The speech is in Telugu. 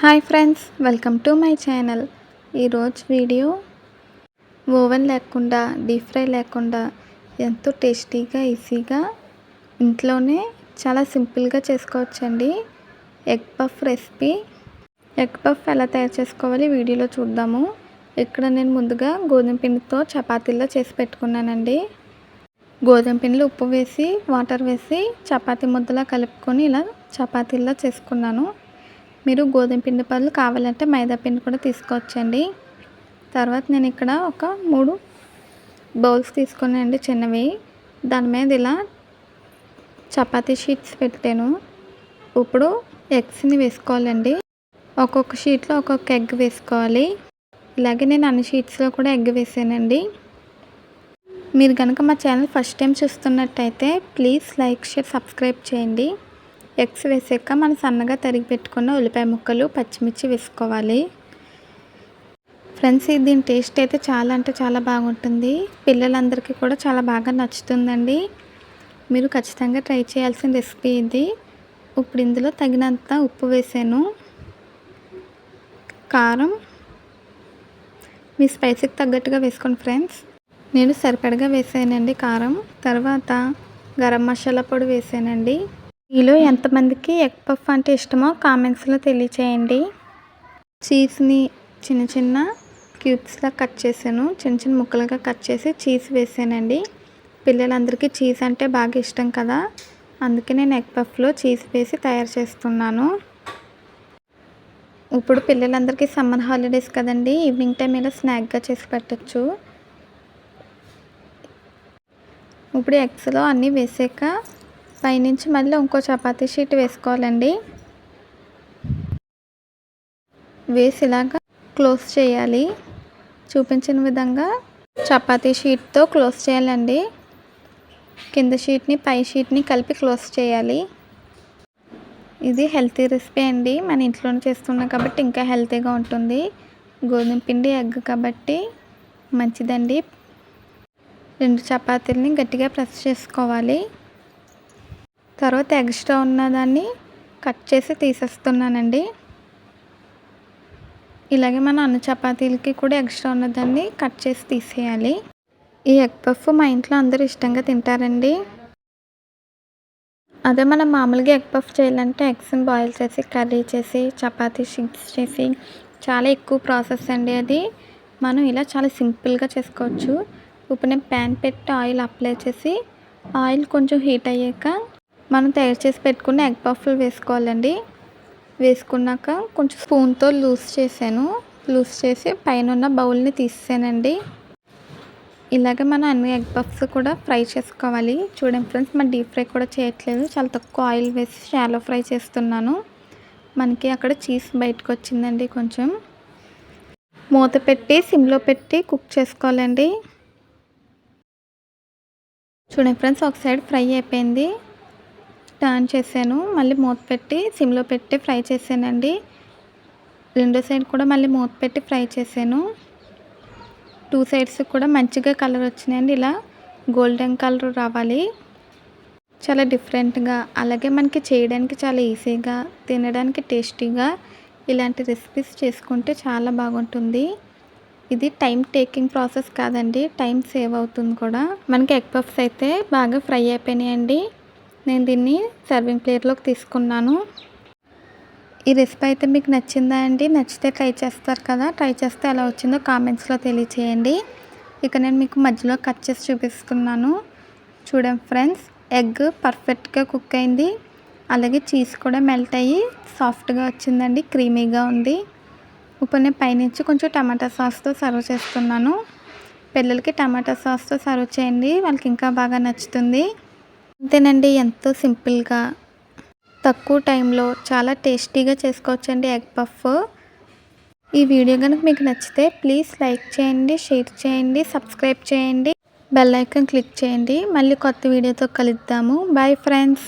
Hi friends welcome to my channel. ఈరోజు వీడియో ఓవెన్ లేకుండా డీప్ ఫ్రై లేకుండా ఎంతో టేస్టీగా ఈజీగా ఇంట్లోనే చాలా సింపుల్గా చేసుకోవచ్చండి. Egg puff recipe. Egg puff ఎలా తయారు చేసుకోవాలి వీడియోలో చూద్దాము. ఇక్కడ నేను ముందుగా గోధుమ పిండితో చపాతీల్లో చేసి పెట్టుకున్నానండి. గోధుమ పిండిలో ఉప్పు వేసి వాటర్ వేసి చపాతీ ముద్దలా కలుపుకొని ఇలా చపాతీల్లో చేసుకున్నాను. మీరు గోధుమ పిండి బదులు కావాలంటే మైదా పిండి కూడా తీసుకోవచ్చండి. తర్వాత నేను ఇక్కడ ఒక మూడు బౌల్స్ తీసుకున్నానండి చిన్నవి. దాని మీద ఇలా చపాతీ షీట్స్ పెట్టాను. ఇప్పుడు ఎగ్స్ని వేసుకోవాలండి. ఒక్కొక్క షీట్లో ఒక్కొక్క ఎగ్ వేసుకోవాలి. ఇలాగే నేను అన్ని షీట్స్లో కూడా ఎగ్ వేసానండి. మీరు కనుక మా ఛానల్ ఫస్ట్ టైం చూస్తున్నట్టయితే ప్లీజ్ లైక్ షేర్ సబ్స్క్రైబ్ చేయండి. ఎగ్స్ వేసాక మనం సన్నగా తరిగి పెట్టుకున్న ఉల్లిపాయ ముక్కలు పచ్చిమిర్చి వేసుకోవాలి. ఫ్రెండ్స్ దీని టేస్ట్ అయితే చాలా అంటే చాలా బాగుంటుంది. పిల్లలందరికీ కూడా చాలా బాగా నచ్చుతుందండి. మీరు ఖచ్చితంగా ట్రై చేయాల్సిన రెసిపీ ఇది. ఇప్పుడు ఇందులో తగినంత ఉప్పు వేసాను. కారం. మీ స్పైసీకి తగ్గట్టుగా వేసుకోండి ఫ్రెండ్స్. నేను సరిపడగా వేసానండి కారం. తర్వాత గరం మసాలా పొడి వేసానండి. మీలో ఎంతమందికి ఎగ్ పఫ్ అంటే ఇష్టమో కామెంట్స్లో తెలియచేయండి. చీజ్ని చిన్న చిన్న క్యూబ్స్లా కట్ చేశాను. చిన్న చిన్న ముక్కలుగా కట్ చేసి చీజ్ వేసానండి. పిల్లలందరికీ చీజ్ అంటే బాగా ఇష్టం కదా. అందుకే నేను ఎగ్ పఫ్లో చీజ్ వేసి తయారు చేస్తున్నాను. ఇప్పుడు పిల్లలందరికీ సమ్మర్ హాలిడేస్ కదండి. ఈవినింగ్ టైం ఇలా స్నాక్గా చేసి పెట్టచ్చు. ఇప్పుడు ఎగ్స్లో అన్నీ వేసాక పైనుంచి మళ్ళీ ఇంకో చపాతీ షీట్ వేసుకోవాలండి. వేసి ఇలాగా క్లోజ్ చేయాలి. చూపించిన విధంగా చపాతీ షీట్తో క్లోజ్ చేయాలండి. కింద షీట్ని పై షీట్ని కలిపి క్లోజ్ చేయాలి. ఇది హెల్తీ రెసిపీ అండి. మన ఇంట్లోనే చేస్తున్నాం కాబట్టి ఇంకా హెల్తీగా ఉంటుంది. గోధుమ పిండి ఎగ్ కాబట్టి మంచిదండి. రెండు చపాతీలని గట్టిగా ప్రెస్ చేసుకోవాలి. తర్వాత ఎక్స్ట్రా ఉన్నదాన్ని కట్ చేసి తీసేస్తున్నానండి. ఇలాగే మన అన్న చపాతీలకి కూడా ఎక్స్ట్రా ఉన్నదాన్ని కట్ చేసి తీసేయాలి. ఈ ఎగ్ పఫ్ మా ఇంట్లో అందరూ ఇష్టంగా తింటారండి. అదే మనం మామూలుగా ఎగ్ పఫ్ చేయాలంటే ఎగ్స్ని బాయిల్ చేసి కర్రీ చేసి చపాతీ షిక్స్ చేసి చాలా ఎక్కువ ప్రాసెస్ అండి అది. మనం ఇలా చాలా సింపుల్గా చేసుకోవచ్చు. ఇప్పుడు నేను ప్యాన్ పెట్టి ఆయిల్ అప్లై చేసి ఆయిల్ కొంచెం హీట్ అయ్యాక మనం తయారు చేసి పెట్టుకున్న ఎగ్ పఫ్లు వేసుకోవాలండి. వేసుకున్నాక కొంచెం స్పూన్తో లూజ్ చేశాను. లూజ్ చేసి పైన ఉన్న బౌల్ని తీసానండి ఇలాగే మనం అన్ని ఎగ్ పఫ్స్ కూడా ఫ్రై చేసుకోవాలి. చూడండి ఫ్రెండ్స్ మన డీప్ ఫ్రై కూడా చేయట్లేదు. చాలా తక్కువ ఆయిల్ వేసి షాలో ఫ్రై చేస్తున్నాను. మనకి అక్కడ చీజ్ బయటకు వచ్చిందండి కొంచెం. మూత పెట్టి సిమ్లో పెట్టి కుక్ చేసుకోవాలండి. చూడండి ఫ్రెండ్స్ ఒక సైడ్ ఫ్రై అయిపోయింది. టర్న్ చేశాను. మళ్ళీ మూత పెట్టి సిమ్లో పెట్టి ఫ్రై చేశానండి. రెండో సైడ్ కూడా మళ్ళీ మూత పెట్టి ఫ్రై చేశాను. టూ సైడ్స్ కూడా మంచిగా కలర్ వచ్చినాయండి. ఇలా గోల్డెన్ కలర్ రావాలి. చాలా డిఫరెంట్గా అలాగే మనకి చేయడానికి చాలా ఈజీగా తినడానికి టేస్టీగా ఇలాంటి రెసిపీస్ చేసుకుంటే చాలా బాగుంటుంది. ఇది టైం టేకింగ్ ప్రాసెస్ కాదండి. టైం సేవ్ అవుతుంది కూడా. మనకి ఎగ్ పఫ్స్ అయితే బాగా ఫ్రై అయిపోయినాయండి. నేను దీన్ని సర్వింగ్ ప్లేట్లోకి తీసుకున్నాను. ఈ రెసిపీ అయితే మీకు నచ్చిందా అండి? నచ్చితే ట్రై చేస్తారు కదా? ట్రై చేస్తే ఎలా వచ్చిందో కామెంట్స్లో తెలియచేయండి. ఇక నేను మీకు మధ్యలో కట్ చేసి చూపిస్తున్నాను. చూడండి ఫ్రెండ్స్ ఎగ్ పర్ఫెక్ట్గా కుక్ అయింది. అలాగే చీజ్ కూడా మెల్ట్ అయ్యి సాఫ్ట్గా వచ్చిందండి క్రీమీగా ఉంది. ఇప్పుడు నేను పైనుంచి కొంచెం టమాటా సాస్తో సర్వ్ చేస్తున్నాను. పిల్లలకి టమాటా సాస్తో సర్వ్ చేయండి వాళ్ళకి ఇంకా బాగా నచ్చుతుంది. అంతేనండి ఎంతో సింపుల్గా. తక్కువ టైంలో చాలా టేస్టీగా చేసుకోవచ్చండి ఎగ్ పఫ్. ఈ వీడియో కనుక మీకు నచ్చితే ప్లీజ్ లైక్ చేయండి షేర్ చేయండి సబ్స్క్రైబ్ చేయండి బెల్ ఐకాన్ క్లిక్ చేయండి. మళ్ళీ కొత్త వీడియోతో కలుద్దాము. Bye friends.